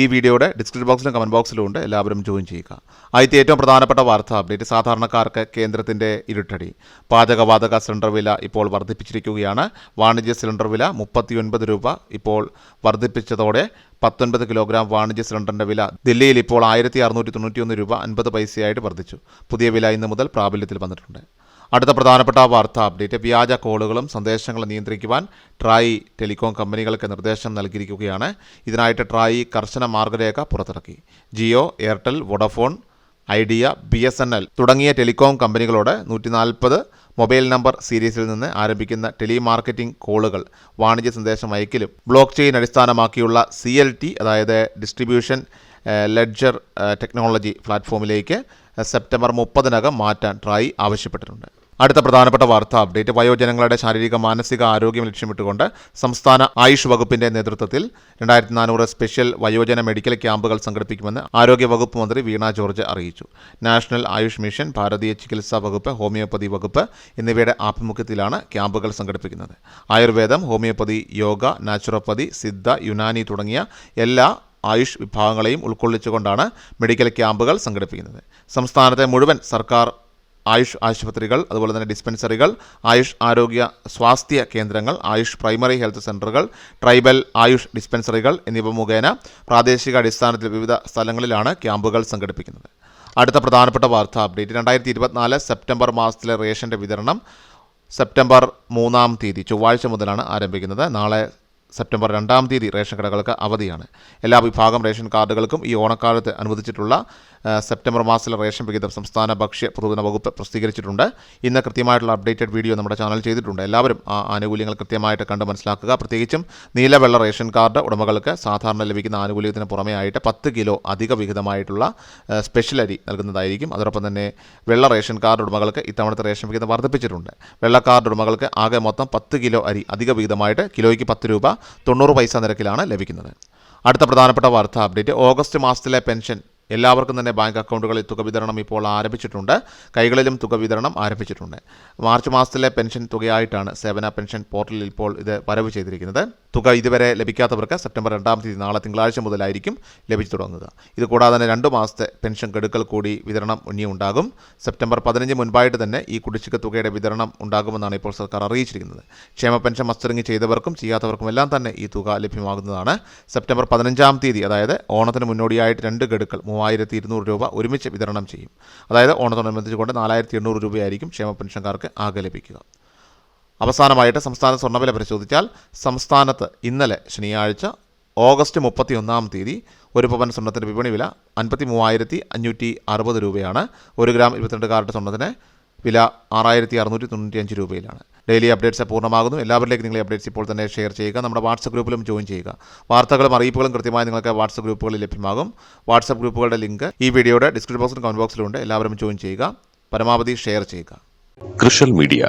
ഈ വീഡിയോയുടെ ഡിസ്ക്രിപ്ഷൻ ബോക്സിലും കമന്റ് ബോക്സിലും ഉണ്ട്. എല്ലാവരും ജോയിൻ ചെയ്യുക. ആദ്യത്തെ ഏറ്റവും പ്രധാനപ്പെട്ട വാർത്ത അപ്ഡേറ്റ് സാധാരണക്കാർക്ക് കേന്ദ്രത്തിന്റെ ഇരുട്ടടി. പാചകവാതക സിലിണ്ടർ വില ഇപ്പോൾ വർദ്ധിപ്പിച്ചിരിക്കുകയാണ്. വാണിജ്യ സിലിണ്ടർ വില മുപ്പത്തിയൊൻപത് രൂപ ഇപ്പോൾ വർദ്ധിപ്പിച്ചതോടെ പത്തൊൻപത് കിലോഗ്രാം വാണിജ്യ സിലിണ്ടറിന്റെ വില ദില്ലിയിൽ ഇപ്പോൾ ആയിരത്തി അറുന്നൂറ്റി തൊണ്ണൂറ്റിയൊന്ന് രൂപ അൻപത് പൈസയായിട്ട് വർദ്ധിച്ചു. പുതിയ വില ഇന്ന് മുതൽ പ്രാബല്യത്തിൽ വന്നിട്ടുണ്ട്. അടുത്ത പ്രധാനപ്പെട്ട വാർത്താ അപ്ഡേറ്റ്. വ്യാജ കോളുകളും സന്ദേശങ്ങളും നിയന്ത്രിക്കുവാൻ ട്രായ് ടെലികോം കമ്പനികൾക്ക് നിർദ്ദേശം നൽകിയിരിക്കുകയാണ്. ഇതിനായിട്ട് ട്രായ് കർശന മാർഗരേഖ പുറത്തിറക്കി. Jio Airtel Vodafone Idea B S N L തുടങ്ങിയ ടെലികോം കമ്പനികളോട് നൂറ്റി നാൽപ്പത് മൊബൈൽ നമ്പർ സീരീസിൽ നിന്ന് ആരംഭിക്കുന്ന ടെലിമാർക്കറ്റിംഗ് കോളുകൾ വാണിജ്യ സന്ദേശം അയക്കലും ബ്ലോക്ക് ചെയിൻ അടിസ്ഥാനമാക്കിയുള്ള സി അതായത് ഡിസ്ട്രിബ്യൂഷൻ ലെഡ്ജർ ടെക്നോളജി പ്ലാറ്റ്ഫോമിലേക്ക് സെപ്റ്റംബർ മുപ്പതിനകം മാറ്റാൻ ട്രായ് ആവശ്യപ്പെട്ടിട്ടുണ്ട്. അടുത്ത പ്രധാനപ്പെട്ട വാർത്താ അപ്ഡേറ്റ് വയോജനങ്ങളുടെ ശാരീരിക മാനസിക ആരോഗ്യം ലക്ഷ്യമിട്ടുകൊണ്ട് സംസ്ഥാന ആയുഷ് വകുപ്പിന്റെ നേതൃത്വത്തിൽ രണ്ടായിരത്തി നാനൂറ് സ്പെഷ്യൽ വയോജന മെഡിക്കൽ ക്യാമ്പുകൾ സംഘടിപ്പിക്കുമെന്ന് ആരോഗ്യ വകുപ്പ് മന്ത്രി വീണ ജോർജ് അറിയിച്ചു. നാഷണൽ ആയുഷ് മിഷൻ ഭാരതീയ ചികിത്സാ വകുപ്പ് ഹോമിയോപ്പതി വകുപ്പ് എന്നിവയുടെ ആഭിമുഖ്യത്തിലാണ് ക്യാമ്പുകൾ സംഘടിപ്പിക്കുന്നത്. ആയുർവേദം ഹോമിയോപ്പതി യോഗ നാച്ചുറോപ്പതി സിദ്ധ യുനാനി തുടങ്ങിയ എല്ലാ ആയുഷ് വിഭാഗങ്ങളെയും ഉൾക്കൊള്ളിച്ചുകൊണ്ടാണ് മെഡിക്കൽ ക്യാമ്പുകൾ സംഘടിപ്പിക്കുന്നത്. സംസ്ഥാനത്തെ മുഴുവൻ സർക്കാർ ആയുഷ് ആശുപത്രികൾ അതുപോലെ തന്നെ ഡിസ്പെൻസറികൾ ആയുഷ് ആരോഗ്യ സ്വാസ്ഥ്യ കേന്ദ്രങ്ങൾ ആയുഷ് പ്രൈമറി ഹെൽത്ത് സെന്ററുകൾ ട്രൈബൽ ആയുഷ് ഡിസ്പെൻസറികൾ എന്നിവ മുഖേന പ്രാദേശിക അടിസ്ഥാനത്തിൽ വിവിധ സ്ഥലങ്ങളിലാണ് ക്യാമ്പുകൾ സംഘടിപ്പിക്കുന്നത്. അടുത്ത പ്രധാനപ്പെട്ട വാർത്താ അപ്ഡേറ്റ്. രണ്ടായിരത്തി ഇരുപത്തിനാല് സെപ്റ്റംബർ മാസത്തിലെ റേഷന്റെ വിതരണം സെപ്റ്റംബർ മൂന്നാം തീയതി ചൊവ്വാഴ്ച മുതലാണ് ആരംഭിക്കുന്നത്. നാളെ സെപ്റ്റംബർ രണ്ടാം തീയതി റേഷൻ കടകൾക്ക് അവധിയാണ്. എല്ലാ വിഭാഗം റേഷൻ കാർഡുകൾക്കും ഈ ഓണക്കാലത്ത് അനുവദിച്ചിട്ടുള്ള സെപ്റ്റംബർ മാസത്തിലെ റേഷൻ വിഹിതം സംസ്ഥാന ഭക്ഷ്യ പൊതുജന വകുപ്പ് പ്രസിദ്ധീകരിച്ചിട്ടുണ്ട്. ഇന്ന് കൃത്യമായിട്ടുള്ള അപ്ഡേറ്റഡ് വീഡിയോ നമ്മുടെ ചാനൽ ചെയ്തിട്ടുണ്ട്. എല്ലാവരും ആ ആനുകൂല്യങ്ങൾ കൃത്യമായിട്ട് കണ്ട് മനസ്സിലാക്കുക. പ്രത്യേകിച്ചും നീലവെള്ള റേഷൻ കാർഡ് ഉടമകൾക്ക് സാധാരണ ലഭിക്കുന്ന ആനുകൂല്യത്തിന് പുറമേ ആയിട്ട് പത്ത് കിലോ അധിക വിഹിതമായിട്ടുള്ള സ്പെഷ്യൽ അരി നൽകുന്നതായിരിക്കും. അതോടൊപ്പം തന്നെ വെള്ള റേഷൻ കാർഡ് ഉടമകൾക്ക് ഇത്തവണത്തെ റേഷൻ വിഹിതം വർദ്ധിപ്പിച്ചിട്ടുണ്ട്. വെള്ള കാർഡ് ഉടമകൾക്ക് ആകെ മൊത്തം പത്ത് കിലോ അരി അധിക വിഹിതമായിട്ട് കിലോയ്ക്ക് പത്ത് രൂപ തൊണ്ണൂറ് പൈസ നിരക്കിലാണ് ലഭിക്കുന്നത്. അടുത്ത പ്രധാനപ്പെട്ട വാർത്താ അപ്ഡേറ്റ്. ഓഗസ്റ്റ് മാസത്തിലെ പെൻഷൻ എല്ലാവർക്കും തന്നെ ബാങ്ക് അക്കൗണ്ടുകളിൽ തുക വിതരണം ഇപ്പോൾ ആരംഭിച്ചിട്ടുണ്ട്. കൈകളിലും തുക വിതരണം ആരംഭിച്ചിട്ടുണ്ട്. മാർച്ച് മാസത്തിലെ പെൻഷൻ തുകയായിട്ടാണ് സേവന പെൻഷൻ പോർട്ടലിൽ ഇപ്പോൾ ഇത് വരവ് ചെയ്തിരിക്കുന്നത്. തുക ഇതുവരെ ലഭിക്കാത്തവർക്ക് സെപ്റ്റംബർ രണ്ടാം തീയതി നാളെ തിങ്കളാഴ്ച മുതലായിരിക്കും ലഭിച്ചു തുടങ്ങുക. ഇത് കൂടാതെ തന്നെ രണ്ട് മാസത്തെ പെൻഷൻ ഗഡുക്കൾ കൂടി വിതരണം ഇനിയുണ്ടാകും സെപ്റ്റംബർ പതിനഞ്ച് മുൻപായിട്ട് തന്നെ ഈ കുടിശ്ശിക തുകയുടെ വിതരണം ഉണ്ടാകുമെന്നാണ് ഇപ്പോൾ സർക്കാർ അറിയിച്ചിരിക്കുന്നത്. ക്ഷേമ പെൻഷൻ മസ്റ്ററിംഗ് ചെയ്തവർക്കും ചെയ്യാത്തവർക്കും എല്ലാം തന്നെ ഈ തുക ലഭ്യമാകുന്നതാണ്. സെപ്റ്റംബർ പതിനഞ്ചാം തീയതി അതായത് ഓണത്തിന് മുന്നോടിയായിട്ട് രണ്ട് ഗഡുക്കൾ മൂവായിരത്തി ഇരുന്നൂറ് രൂപ ഒരുമിച്ച് വിതരണം ചെയ്യും. അതായത് ഓണത്തോടനുബന്ധിച്ചുകൊണ്ട് നാലായിരത്തി എണ്ണൂറ് രൂപയായിരിക്കും ക്ഷേമ പെൻഷൻകാർക്ക് ആകെ ലഭിക്കുക. അവസാനമായിട്ട് സംസ്ഥാന സ്വർണവില പരിശോധിച്ചാൽ സംസ്ഥാനത്ത് ഇന്നലെ ശനിയാഴ്ച ഓഗസ്റ്റ് മുപ്പത്തി ഒന്നാം തീയതി ഒരു പവൻ സ്വർണത്തിന്റെ വിപണി വില അൻപത്തി മൂവായിരത്തി അഞ്ഞൂറ്റി അറുപത് രൂപയാണ്. ഒരു ഗ്രാം ഇരുപത്തിരണ്ട് കാരറ്റ് സ്വർണത്തിന് വില ആറായിരത്തി അറുന്നൂറ്റി തൊണ്ണൂറ്റി അഞ്ച് രൂപയിലാണ്. ഡെയിലി അപ്ഡേറ്റ്സ് പൂർണമാകുന്നു. എല്ലാവരിലേക്ക് നിങ്ങളെ അപ്ഡേറ്റ്സ് ഇപ്പോൾ തന്നെ ഷെയർ ചെയ്യുക. നമ്മുടെ വാട്സപ്പ് ഗ്രൂപ്പിലും ജോയിൻ ചെയ്യുക. വാർത്തകളും അറിയിപ്പുകളും കൃത്യമായി നിങ്ങൾക്ക് വാട്സപ്പ് ഗ്രൂപ്പുകളിൽ ലഭ്യമാകും. വാട്സപ്പ് ഗ്രൂപ്പുകളുടെ ലിങ്ക് ഈ വീഡിയോയുടെ ഡിസ്ക്രിപ്ഷൻ ബോക്സിലും കമന്റ് ബോക്സിലുണ്ട് എല്ലാവരും ജോയിൻ ചെയ്യുക. പരമാവധി ഷെയർ ചെയ്യുക. കൃഷൽ മീഡിയ